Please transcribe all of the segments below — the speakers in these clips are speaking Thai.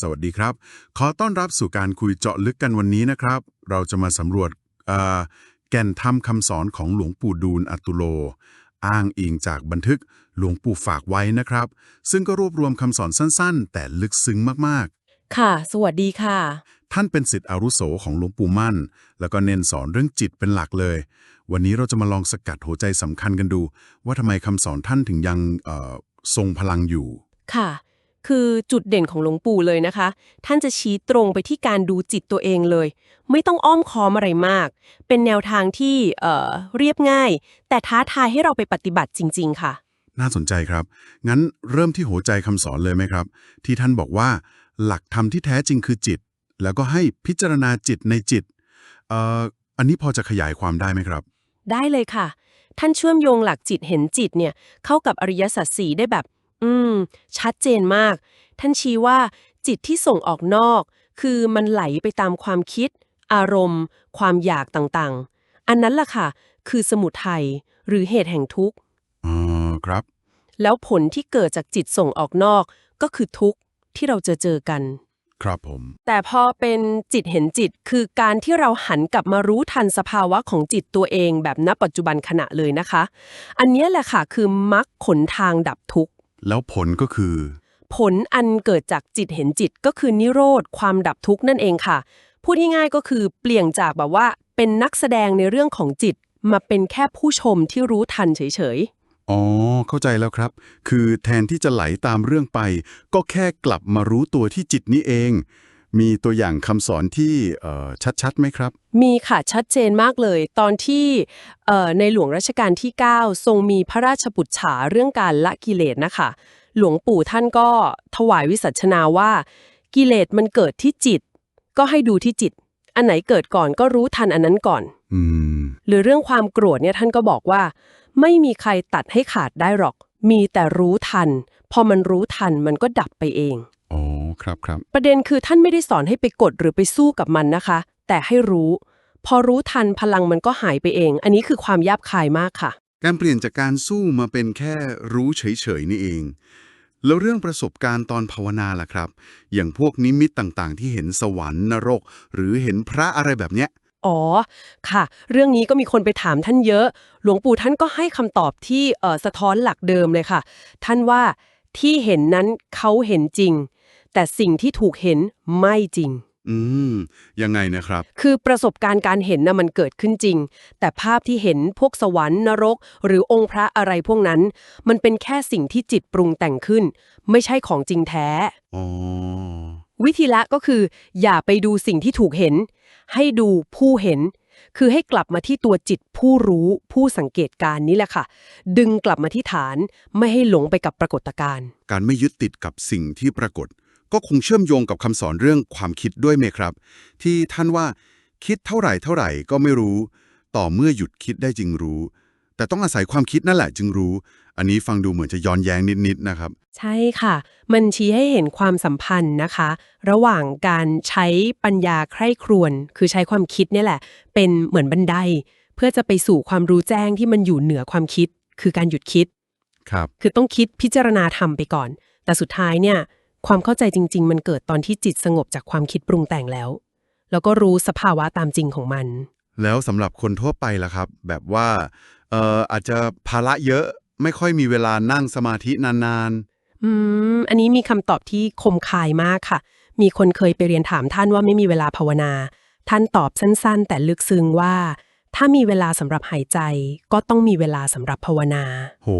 สวัสดีครับ ขอต้อนรับสู่การคุยเจาะลึกกันวันนี้นะครับ เราจะมาสำรวจเอ่อแก่นธรรมคำสอนของหลวงปู่ดูลย์อัตุโล อ้างอิงจากบันทึกหลวงปู่ฝากไว้นะครับ ซึ่งก็รวบรวมคำสอนสั้นๆ แต่ลึกซึ้งมากค่ะ สวัสดีค่ะๆท่านเป็นศิษย์อารุโสของหลวงปู่มั่น แล้วก็เน้นสอนเรื่องจิตเป็นหลักเลย วันนี้เราจะมาลองสกัดหัวใจสำคัญกันดู ว่าทำไมคำสอนท่านถึงยังเอ่อทรงพลังอยู่ ค่ะ คือจุดเด่นของหลวงปู่เลยนะคะ ท่านจะชี้ตรงไปที่การดูจิตตัวเองเลย ไม่ต้องอ้อมค้อมอะไรมาก เป็นแนวทางที่เอ่อเรียบง่าย แต่ท้าทายให้เราไปปฏิบัติจริง ๆ ค่ะ น่าสนใจครับ งั้นเริ่มที่หัวใจคำสอนเลยไหมครับ ที่ท่านบอกว่า หลักธรรมที่แท้จริงคือจิต แล้วก็ให้พิจารณาจิตในจิตเอ่ออันนี้พอจะขยายความได้ไหมครับ ได้เลยค่ะ ท่านเชื่อมโยงหลักจิตเห็นจิตเนี่ยเข้ากับอริยสัจสี่ได้แบบ อืม ชัดเจนมาก ท่านชี้ว่า จิตที่ส่งออกนอก คือมันไหลไปตามความคิด อารมณ์ ความอยากต่างๆ อันนั้นล่ะค่ะ คือสมุทัยหรือเหตุแห่งทุกข์อ๋อครับ แล้วผลที่เกิดจากจิตส่งออกนอกก็คือทุกข์ที่เราจะเจอกัน ครับผม แต่พอเป็นจิตเห็นจิตคือการที่เราหันกลับมารู้ทันสภาวะของจิตตัวเองแบบณปัจจุบันขณะเลยนะคะ อันเนี้ยแหละค่ะคือมรรคขนทางดับทุกข์ แล้วผลก็คือ ผลอันเกิดจากจิตเห็นจิตก็คือนิโรธความดับทุกข์นั่นเองค่ะ พูดง่ายๆก็คือเปลี่ยนจากแบบว่า เป็นนักแสดงในเรื่องของจิต มาเป็นแค่ผู้ชมที่รู้ทันเฉยอ๋อ เข้าใจแล้วครับ คือแทนที่จะไหลตามเรื่องไป ก็แค่กลับมารู้ตัวที่จิตนี้เอง มีตัวอย่างคำสอนที่เอ่อชัดๆไหมครับๆมีค่ะชัดเจนมากเลย ตอนที่เอ่อในหลวงรัชกาลที่ 9 ทรงมีพระราชบุตรฉาเรื่องการละกิเลสนะคะ หลวงปู่ท่านก็ถวายวิสัชนาว่า กิเลสมันเกิดที่จิต ก็ให้ดูที่จิต อันไหนเกิดก่อนก็รู้ทันอันนั้นก่อนอืมหรือเรื่องความโกรธเนี่ยท่านก็บอกว่า ไม่มีใครตัดให้ขาดได้หรอก มีแต่รู้ทัน พอมันรู้ทันมันก็ดับไปเอง อ๋อ ครับครับประเด็นคือท่านไม่ได้สอนให้ไปกดหรือไปสู้กับมันนะคะ แต่ให้รู้ พอรู้ทันพลังมันก็หายไปเอง อันนี้คือความยับคายมากค่ะ การเปลี่ยนจากการสู้มาเป็นแค่รู้เฉยๆนี่เอง แล้วเรื่องประสบการณ์ตอนภาวนาล่ะครับ อย่างพวกนิมิตต่างๆ ที่เห็นสวรรค์นรก หรือเห็นพระอะไรแบบเนี้ยอ๋อ ค่ะ เรื่องนี้ก็มีคนไปถามท่านเยอะ หลวงปู่ท่านก็ให้คำตอบที่เอ่อสะท้อนหลักเดิมเลยค่ะ ท่านว่าที่เห็นนั้นเขาเห็นจริง แต่สิ่งที่ถูกเห็นไม่จริง อืม ยังไงนะครับ คือประสบการณ์การเห็นน่ะมันเกิดขึ้นจริง แต่ภาพที่เห็นพวกสวรรค์นรก หรือองค์พระอะไรพวกนั้น มันเป็นแค่สิ่งที่จิตปรุงแต่งขึ้น ไม่ใช่ของจริงแท้ อ๋อ วิธีละก็คือ อย่าไปดูสิ่งที่ถูกเห็น ให้ดูผู้เห็น คือให้กลับมาที่ตัวจิตผู้รู้ผู้สังเกตการณ์นี้แหละค่ะ ดึงกลับมาที่ฐานไม่ให้หลงไปกับปรากฏการณ์ การไม่ยึดติดกับสิ่งที่ปรากฏ ก็คงเชื่อมโยงกับคำสอนเรื่องความคิดด้วยไหมครับ ที่ท่านว่าคิดเท่าไหร่เท่าไหร่ก็ไม่รู้ ต่อเมื่อหยุดคิดได้จึงรู้ แต่ต้องอาศัยความคิดนั่นแหละจึงรู้ อันนี้ฟังดูเหมือนจะย้อนแย้งนิดๆนะครับ ใช่ค่ะ มันชี้ให้เห็นความสัมพันธ์นะคะ ระหว่างการใช้ปัญญาใคร่ครวญคือใช้ความคิดเนี่ยแหละ เป็นเหมือนบันได เพื่อจะไปสู่ความรู้แจ้งที่มันอยู่เหนือความคิด คือการหยุดคิดครับ คือต้องคิดพิจารณาทำไปก่อน แต่สุดท้ายเนี่ย ความเข้าใจจริง ๆ มันเกิดตอนที่จิตสงบจากความคิดปรุงแต่งแล้ว แล้วก็รู้สภาวะตามจริงของมัน แล้วสำหรับคนทั่วไปล่ะครับ แบบว่าเอ่ออาจจะภาระเยอะไม่ค่อยมีเวลานั่งสมาธินานอืม อันนี้มีคำตอบที่คมคายมากค่ะ มีคนเคยไปเรียนถามท่านว่าไม่มีเวลาภาวนา ท่านตอบสั้น ๆ แต่ลึกซึ้งว่า ถ้ามีเวลาสำหรับหายใจ ก็ต้องมีเวลาสำหรับภาวนา ๆ โห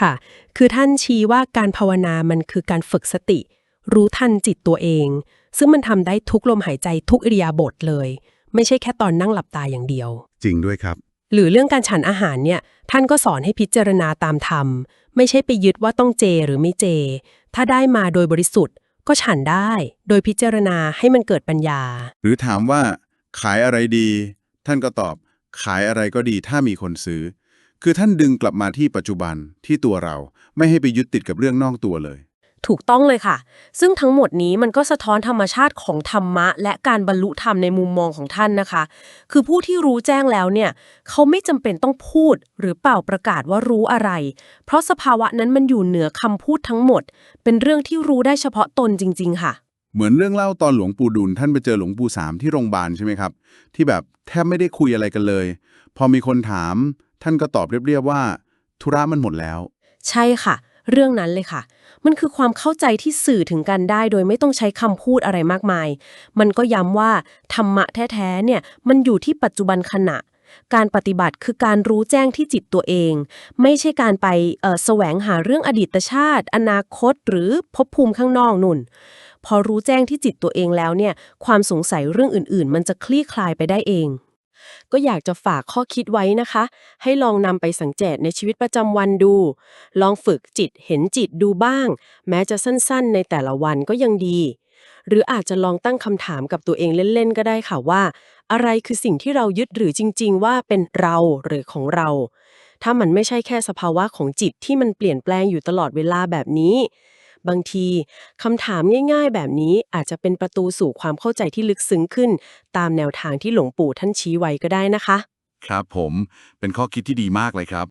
ค่ะ คือท่านชี้ว่าการภาวนามันคือการฝึกสติ รู้ทันจิตตัวเอง ซึ่งมันทำได้ทุกลมหายใจทุกอิริยาบถเลย ไม่ใช่แค่ตอนนั่งหลับตาอย่างเดียว จริงด้วยครับ หรือเรื่องการฉันอาหารเนี่ยท่านก็สอนให้พิจารณาตามธรรม ไม่ใช่ไปยึดว่าต้องเจหรือไม่เจ ถ้าได้มาโดยบริสุทธิ์ ก็ฉันได้ โดยพิจารณาให้มันเกิดปัญญา หรือถามว่าขายอะไรดี ท่านก็ตอบ ขายอะไรก็ดีถ้ามีคนซื้อ คือท่านดึงกลับมาที่ปัจจุบันที่ตัวเราไม่ให้ไปยึดติดกับเรื่องนอกตัวเลย ถูกต้องเลยค่ะ ซึ่งทั้งหมดนี้มันก็สะท้อนธรรมชาติของธรรมะ และการบรรลุธรรมในมุมมองของท่านนะคะ คือผู้ที่รู้แจ้งแล้วเนี่ยเขาไม่จำเป็นต้องพูดหรือเป่าประกาศว่ารู้อะไร เพราะสภาวะนั้นมันอยู่เหนือคำพูดทั้งหมด เป็นเรื่องที่รู้ได้เฉพาะตนจริง ๆ ค่ะเหมือนเรื่องเล่าตอนหลวงปู่ดุลท่านไปเจอหลวงปู่สามที่โรงพยาบาลใช่ไหมครับ ที่แบบแทบไม่ได้คุยอะไรกันเลย พอมีคนถาม ท่านก็ตอบเรียบๆว่า ธุระมันหมดแล้ว ใช่ค่ะ เรื่องนั้นเลยค่ะ มันคือความเข้าใจที่สื่อถึงกันได้ โดยไม่ต้องใช้คำพูดอะไรมากมาย มันก็ย้ำว่าธรรมะแท้ๆเนี่ยมันอยู่ที่ปัจจุบันขณะ การปฏิบัติคือการรู้แจ้งที่จิตตัวเอง ไม่ใช่การไปแสวงหาเรื่องอดีตชาติ อนาคต หรือภพภูมิข้างนอกนุ่นพอรู้แจ้งที่จิตตัวเองแล้วเนี่ย ความสงสัยเรื่องอื่น ๆ มันจะคลี่คลายไปได้เอง ก็อยากจะฝากข้อคิดไว้นะคะ ให้ลองนำไปสังเกตในชีวิตประจำวันดู ลองฝึกจิตเห็นจิตดูบ้าง แม้จะสั้นๆ ในแต่ละวันก็ยังดี หรืออาจจะลองตั้งคำถามกับตัวเองเล่นๆ ก็ได้ค่ะว่า อะไรคือสิ่งที่เรายึดหรือจริง ๆ ว่าเป็นเราหรือของเรา ถ้ามันไม่ใช่แค่สภาวะของจิตที่มันเปลี่ยนแปลงอยู่ตลอดเวลาแบบนี้ บางทีคำถามง่ายๆ แบบนี้อาจจะเป็นประตูสู่ความเข้าใจที่ลึกซึ้งขึ้น ตามแนวทางที่หลวงปู่ท่านชี้ไว้ก็ได้นะคะ ครับผมเป็นข้อคิดที่ดีมากเลยครับ